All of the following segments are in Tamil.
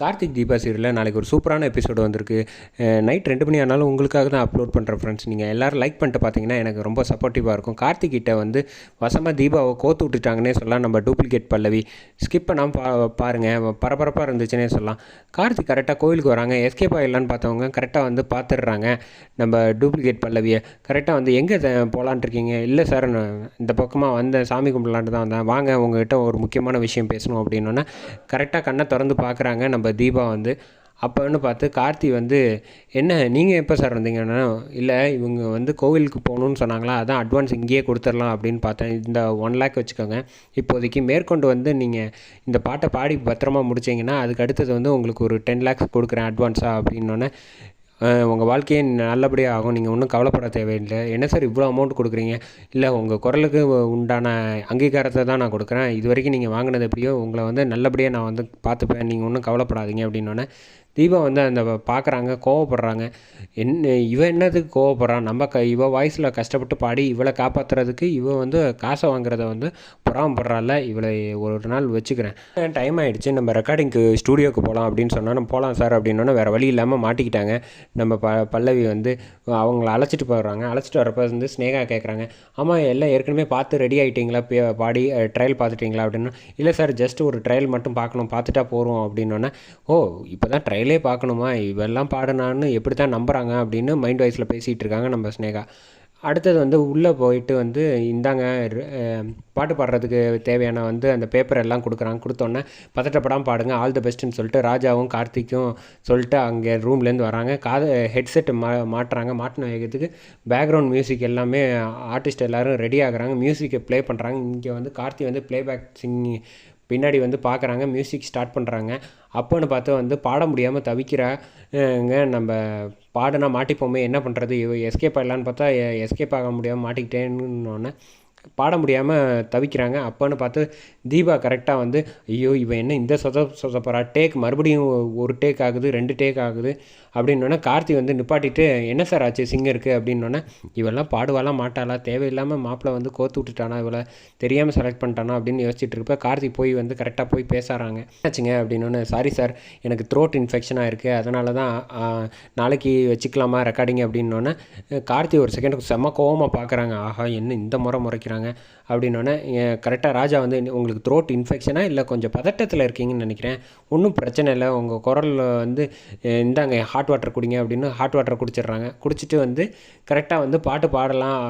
கார்த்திக் தீபா சீரியலில் நாளைக்கு ஒரு சூப்பரான எபிசோடு வந்திருக்கு. நைட் ரெண்டு மணி ஆனாலும் உங்களுக்காக தான் அப்லோட் பண்ணுறேன் ஃப்ரெண்ட்ஸ் நீங்கள் எல்லோரும் லைக் பண்ணிட்டு பார்த்தீங்கன்னா எனக்கு ரொம்ப சப்போர்ட்டிவாக இருக்கும். கார்த்திக் கிட்ட வந்து வசமாக தீபாவை கோத்து விட்டுட்டாங்கன்னே சொல்லலாம். நம்ம டூப்ளிகேட் பல்லவி. ஸ்கிப் பண்ணாமல் பா பாருங்கள் பரபரப்பாக இருந்துச்சுன்னே சொல்லலாம். கார்த்திக் கரெக்டாக கோயிலுக்கு வராங்க. எஸ்கேப் ஆகிடலான்னு பார்த்தவங்க கரெக்டாக வந்து பார்த்துடுறாங்க நம்ம டூப்ளிகேட் பல்லவியை. கரெக்டாக வந்து எங்கே போகலான் இருக்கீங்க? இல்லை சார் நான் இந்த பக்கமாக வந்தேன். சாமி கும்பிடலான்ட்டு தான் வந்தேன். வாங்க உங்ககிட்ட ஒரு முக்கியமான விஷயம் பேசணும் அப்படின்னோன்னா கரெக்டாக கண்ணை திறந்து பார்க்குறாங்க நம்ம தீபா வந்து அப்போன்னு பார்த்து கார்த்தி வந்து என்ன நீங்கள் எப்போ சார் வந்தீங்கன்னா இல்லை இவங்க வந்து கோவிலுக்கு போகணுன்னு சொன்னாங்களா? அதான் அட்வான்ஸ் இங்கேயே கொடுத்துடலாம் அப்படின்னு பார்த்தேன். இந்த ஒன் லேக் வச்சுக்கோங்க. இப்போதைக்கு மேற்கொண்டு வந்து நீங்கள் இந்த பாட்டை பாடி பத்திரமா முடிச்சிங்கன்னா அதுக்கு அடுத்தது வந்து உங்களுக்கு ஒரு டென் லேக்ஸ் கொடுக்குறேன் அட்வான்ஸாக அப்படின்னோடனே உங்கள் வாழ்க்கையே நல்லபடியாக ஆகும். நீங்கள் ஒன்றும் கவலைப்பட தேவையில்லை. என்ன சார் இவ்வளோ அமௌண்ட் கொடுக்குறீங்க? இல்லை உங்கள் குரலுக்கு உண்டான அங்கீகாரத்தை தான் நான் கொடுக்குறேன். இது வரைக்கும் நீங்கள் வாங்கினது எப்படியோ உங்களை வந்து நல்லபடியாக நான் வந்து பார்த்துப்பேன். நீங்கள் ஒன்றும் கவலைப்படாதீங்க அப்படின்னோடனே தீபா வந்து அந்த பார்க்குறாங்க கோவப்படுறாங்க. என்ன இவன் என்னதுக்கு கோவப்படுறான் நம்ம க இவ வாய்ஸில் கஷ்டப்பட்டு பாடி இவளை காப்பாற்றுறதுக்கு இவன் வந்து காசை வாங்குறத வந்து புறாமப்படுறாள் இவளை ஒரு நாள் வச்சுக்கிறேன். டைம் ஆகிடுச்சு நம்ம ரெக்கார்டிங்க்கு ஸ்டூடியோக்கு போகலாம் அப்படின்னு சொன்னால் நம்ம போகலாம் சார் அப்படின்னோடனே வேறு வழி இல்லாமல் மாட்டிக்கிட்டாங்க. நம்ம ப பல்லவி வந்து அவங்கள அழைச்சிட்டு போயிடுறாங்க. அழைச்சிட்டு வரப்போ வந்து ஸ்னேகா கேட்குறாங்க ஆமாம் எல்லாம் ஏற்கனவே பார்த்து ரெடி ஆகிட்டிங்களா பாடி ட்ரையல் பார்த்துட்டிங்களா? அப்படின்னா. இல்லை சார் ஜஸ்ட் ஒரு ட்ரையல் மட்டும் பார்க்கணும் பார்த்துட்டா போகிறோம் அப்படின்னோடனே ஓ இப்போ தான் ட்ரையல் பார்க்கணுமா? இவெல்லாம் பாடினான்னு எப்படி தான் நம்புகிறாங்க அப்படின்னு மைண்ட் வாய்ஸில் பேசிகிட்டு இருக்காங்க நம்ம ஸ்னேகா அடுத்தது வந்து உள்ளே போயிட்டு வந்து இந்தாங்க பாட்டு பாடுறதுக்கு தேவையான வந்து அந்த பேப்பர் எல்லாம் கொடுக்குறாங்க. கொடுத்தோன்னே பதட்டப்படாமல் பாடுங்க ஆல் த பெஸ்ட்டுன்னு சொல்லிட்டு ராஜாவும் கார்த்திக்கும் சொல்லிட்டு அங்கே ரூம்லேருந்து வராங்க. காது ஹெட்செட் மா மாட்டுறாங்க. மாட்டின வேகத்துக்கு பேக்ரவுண்ட் மியூசிக் எல்லாமே ஆர்டிஸ்ட் எல்லோரும் ரெடி ஆகுறாங்க. மியூசிக்கை ப்ளே பண்ணுறாங்க இங்கே வந்து கார்த்தி வந்து ப்ளேபேக் சிங்கிங் பின்னாடி வந்து பார்க்குறாங்க மியூசிக் ஸ்டார்ட் பண்ணுறாங்க அப்போன்னு பார்த்து வந்து பாட முடியாமல் தவிக்கிறாங்க நம்ம பாடனா மாட்டிப்போமே என்ன பண்ணுறது எஸ்கேப் ஆகலான்னு பார்த்தா எஸ்கேப் ஆக முடியாமல் மாட்டிக்கிட்டேன்னு பாட முடியாமல் தவிக்கிறாங்க. அப்போன்னு பார்த்து தீபா கரெக்டாக வந்து ஐயோ இவன் என்ன இந்த சொத சொதப்பரா டேக் மறுபடியும் ஒரு டேக் ஆகுது ரெண்டு டேக் ஆகுது. அப்படின்னோடனே கார்த்தி வந்து நிப்பாட்டிட்டு என்ன சார் ஆச்சு? சிங்கருக்கு அப்படின்னோடனே இவெல்லாம் பாடுவாலாம் மாட்டாளா? தேவையில்லாமல் மாப்பிள்ளை வந்து கோத்து விட்டுட்டானா? இவளை தெரியாமல் செலக்ட் பண்ணிட்டானா? அப்படின்னு யோசிச்சுட்டு இருப்ப கார்த்தி போய் வந்து கரெக்டாக போய் பேசுகிறாங்க ஆச்சுங்க அப்படின்னோடனே சாரி சார் எனக்கு த்ரோட் இன்ஃபெக்ஷனாக இருக்குது அதனால தான் நாளைக்கு வச்சுக்கலாமா ரெக்கார்டிங் அப்படின்னோடனே கார்த்தி ஒரு செகண்டுக்கு செம்ம கோவமாக பார்க்குறாங்க. ஆஹா என்ன இந்த முறை முறைக்கு முறைக்கிறாங்க அப்படின்னோடனே கரெக்டாக ராஜா வந்து உங்களுக்கு த்ரோட் இன்ஃபெக்ஷனாக இல்லை கொஞ்சம் பதட்டத்தில் இருக்கீங்கன்னு நினைக்கிறேன். ஒன்றும் பிரச்சனை இல்லை. உங்கள் குரலில் வந்து இந்தாங்க ஹாட் வாட்டர் குடிங்க அப்படின்னு ஹாட் வாட்டர் குடிச்சிடுறாங்க. குடிச்சிட்டு வந்து கரெக்டாக வந்து பாட்டு பாடலாம்.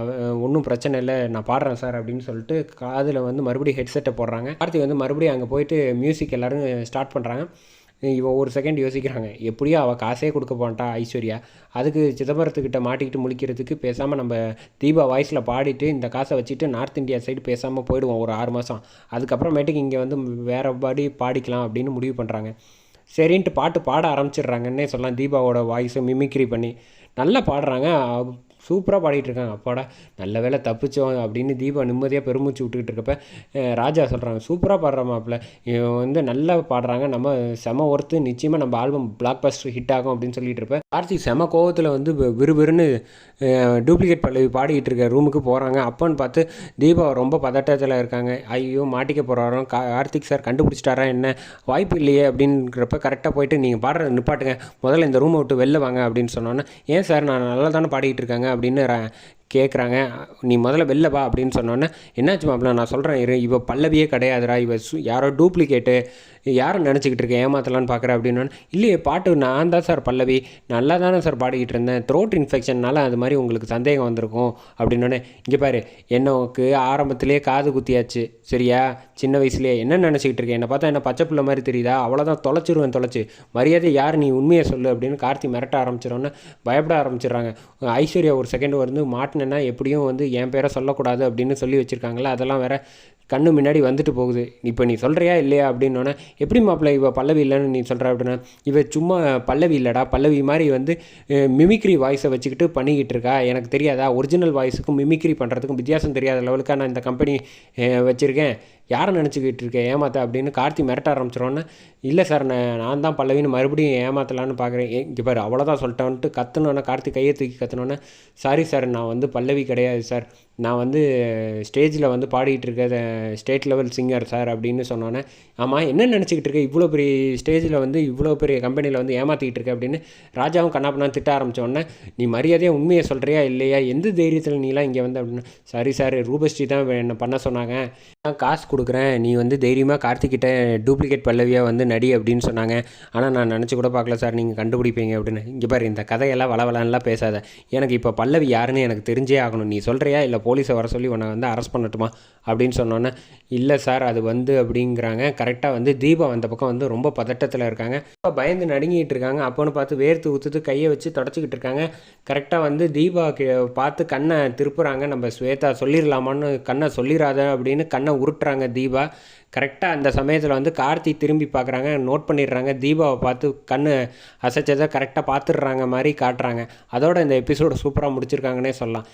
ஒன்றும் பிரச்சனை இல்லை. நான் பாடுறேன் சார் அப்படின்னு சொல்லிட்டு காதில் வந்து மறுபடியும் ஹெட்செட்டை போடுறாங்க. கார்த்திக் வந்து மறுபடியும் அங்கே போயிட்டு மியூசிக் எல்லோரும் ஸ்டார்ட் பண்ணுறாங்க இவன் ஒரு செகண்ட் யோசிக்கிறாங்க. எப்படியோ அவள் காசே கொடுக்க போன்ட்டா ஐஸ்வர்யா. அதுக்கு சிதம்பரத்துக்கிட்ட மாட்டிக்கிட்டு முழிக்கிறதுக்கு பேசாமல் நம்ம தீபா வாய்ஸில் பாடிட்டு இந்த காசை வச்சுட்டு நார்த் இந்தியா சைடு பேசாமல் போயிடுவோம் ஒரு ஆறு மாதம் அதுக்கப்புறமேட்டுக்கு இங்கே வந்து வேறு பாடி பாடிக்கலாம் அப்படின்னு முடிவு பண்ணுறாங்க சரின்ட்டு பாட்டு பாட ஆரம்பிச்சிடுறாங்கன்னே சொல்லலாம். தீபாவோட வாய்ஸை மிமிக்ரி பண்ணி நல்லா பாடுறாங்க. சூப்பராக பாடிட்டு இருக்காங்க. அப்பாடா நல்ல வேலை தப்பிச்சோம் அப்படின்னு தீபா நிம்மதியாக பெருமூச்சு விட்டுக்கிட்டு இருக்கப்ப ராஜா சொல்கிறாங்க சூப்பராக பாடுற மாப்பிள்ள இவன் வந்து நல்லா பாடுறாங்க. நம்ம செம ஒர்த்து நிச்சயமாக நம்ம ஆல்பம் பிளாக் பஸ்டர் ஹிட் ஆகும் அப்படின்னு சொல்லிட்டு இருப்பேன் கார்த்திக் செம கோவத்தில் வந்து விறுவிறுன்னு டூப்ளிகேட் பல்லவி பாடிக்கிட்டு இருக்க ரூமுக்கு போகிறாங்க அப்போன்னு பார்த்து தீபா ரொம்ப பதட்டத்தில் இருக்காங்க. ஐயோ மாட்டிக்க போகிறாரோ கார்த்திக் சார் கண்டுபிடிச்சிட்டாரா என்ன? வாய்ப்பு இல்லையே? அப்படின்றப்ப கரெக்டாக போயிட்டு நீங்கள் பாடுற நிப்பாட்டுங்க. முதல்ல இந்த ரூமை விட்டு வெளில வாங்க. அப்படின்னு சொன்னோன்னே ஏன் சார்? நான் நல்லா தானே பாடிக்கிட்டு இருக்காங்க. அப்படின்னு கேட்குறாங்க நீ முதல்ல வெளில வா அப்படின்னு சொன்னோன்னே என்னாச்சு மாப்பிள்ள? நான் சொல்கிறேன் இரு இவ பல்லவியே கிடையாதுரா இவ சு யாரோ டூப்ளிகேட்டு யாரை நினச்சிக்கிட்டு இருக்கேன் ஏமாத்தலான்னு பார்க்குறேன் அப்படின்னா இல்லையே பாட்டு நான் தான் சார் பல்லவி. நல்லா தானே சார் பாடிக்கிட்டு இருந்தேன். த்ரோட் இன்ஃபெக்ஷன்னால அது மாதிரி உங்களுக்கு சந்தேகம் வந்திருக்கும். அப்படின்னோடனே இங்கே பாரு என்னவுக்கு ஆரம்பத்திலேயே காது குத்தியாச்சு. சரியா? சின்ன வயசுலேயே. என்ன நினச்சிக்கிட்டு இருக்கேன் என்னை பார்த்தா என்ன பச்சை பிள்ளை மாதிரி தெரியுதா? அவ்வளோதான் தொலைச்சிருவேன் தொலைச்சி. மரியாதை யார் நீ உண்மையை சொல்லு அப்படின்னு கார்த்தி மிரட்ட ஆரம்பிச்சிடோன்னு பயப்பட ஆரம்பிச்சிடுறாங்க. ஐஸ்வர்யா ஒரு செகண்ட் வந்து மாட்டினேன்னா எப்படியும் வந்து என் பேரை சொல்லக்கூடாது அப்படின்னு சொல்லி வச்சுருக்காங்களே அதெல்லாம் வேற கண்ணு முன்னாடி வந்துட்டு போகுது. இப்போ நீ சொல்கிறியா இல்லையா அப்படின்னோடனே எப்படி மாப்பிள்ள இவள் பல்லவி இல்லைன்னு நீ சொல்கிற அப்படின்னா இவ சும்மா பல்லவி இல்லைடா. பல்லவி மாதிரி வந்து மிமிக்ரி வாய்ஸை வச்சுக்கிட்டு பண்ணிக்கிட்டு இருக்கா. எனக்கு தெரியாதா? ஒரிஜினல் வாய்ஸுக்கும் மிமிக்ரி பண்ணுறதுக்கும் வித்தியாசம் தெரியாத லெவலுக்காக நான் இந்த கம்பெனி வச்சுருக்கேன். யாரை நினச்சிக்கிட்டு இருக்கேன் ஏமாத்த? அப்படின்னு கார்த்தி மிரட்ட ஆரம்பிச்சிரோன்னு இல்லை சார் நான் நான் தான் பல்லவின்னு மறுபடியும் ஏமாத்தலான்னு பார்க்குறேன் இங்கே பாரு அவ்வளோதான் சொல்லிட்டேன்ட்டு கற்றுனோன்னே கார்த்தி கையை தூக்கி கற்றுனோன்னே சாரி சார் நான் வந்து பல்லவி கிடையாது சார். நான் வந்து ஸ்டேஜில் வந்து பாடிக்கிட்டு இருக்கிறத ஸ்டேட் லெவல் சிங்கர் சார் அப்படின்னு சொன்னோன்னே ஆமாம் என்ன நினச்சிக்கிட்டு இருக்க? இவ்வளோ பெரிய ஸ்டேஜில் வந்து இவ்வளோ பெரிய கம்பெனியில் வந்து ஏமாற்றிக்கிட்டு இருக்க? அப்படின்னு ராஜாவும் கண்ணாப்பண்ணா திட்ட ஆரம்பித்தோடனே உடனே நீ மரியாதையாக உண்மையை சொல்கிறியா இல்லையா? எந்த தைரியத்தில் நீலாம் இங்கே வந்து? அப்படின்னு சரி சார் ரூபஸ்ரீ தான் என்னை பண்ண சொன்னாங்க. நான் காசு கொடுக்குறேன். நீ வந்து தைரியமாக கார்த்திக்கிட்ட டூப்ளிகேட் பல்லவியாக வந்து நடி அப்படின்னு சொன்னாங்க. ஆனால் நான் நினச்சி கூட பார்க்கல சார். நீங்கள் கண்டுபிடிப்பீங்க அப்படின்னு. இங்கே பாரு இந்த கதையெல்லாம் வளவலான்லாம் பேசாத. எனக்கு இப்போ பல்லவி யாருன்னு எனக்கு தெரிஞ்சே ஆகணும். நீ சொல்கிறியா இல்லை போலீஸை வர சொல்லி உன்னை வந்து அரெஸ்ட் பண்ணட்டுமா? அப்படின்னு சொன்னோன்னே இல்லை சார் அது வந்து அப்படிங்கிறாங்க. கரெக்டாக வந்து தீபா அந்த பக்கம் வந்து ரொம்ப பதட்டத்தில் இருக்காங்க. இப்போ பயந்து நடுங்கிட்டு இருக்காங்க. அப்போன்னு பார்த்து வேர்த்து ஊற்றுட்டு கையை வச்சு தொடச்சிக்கிட்டு இருக்காங்க. கரெக்டாக வந்து தீபா பார்த்து கண்ணை திருப்புறாங்க. நம்ம ஸ்வேதா சொல்லிடலாமான்னு கண்ணை சொல்லிடாத அப்படின்னு கண்ணை உருட்டுறாங்க தீபா. கரெக்டாக அந்த சமயத்தில் வந்து கார்த்தி திரும்பி பார்க்குறாங்க நோட் பண்ணிடுறாங்க. தீபாவை பார்த்து கண்ணு அசைச்சதை கரெக்டாக பார்த்துடுறாங்க மாதிரி காட்டுறாங்க. அதோட இந்த எபிசோடு சூப்பராக முடிச்சிருக்காங்கன்னே சொல்லலாம்.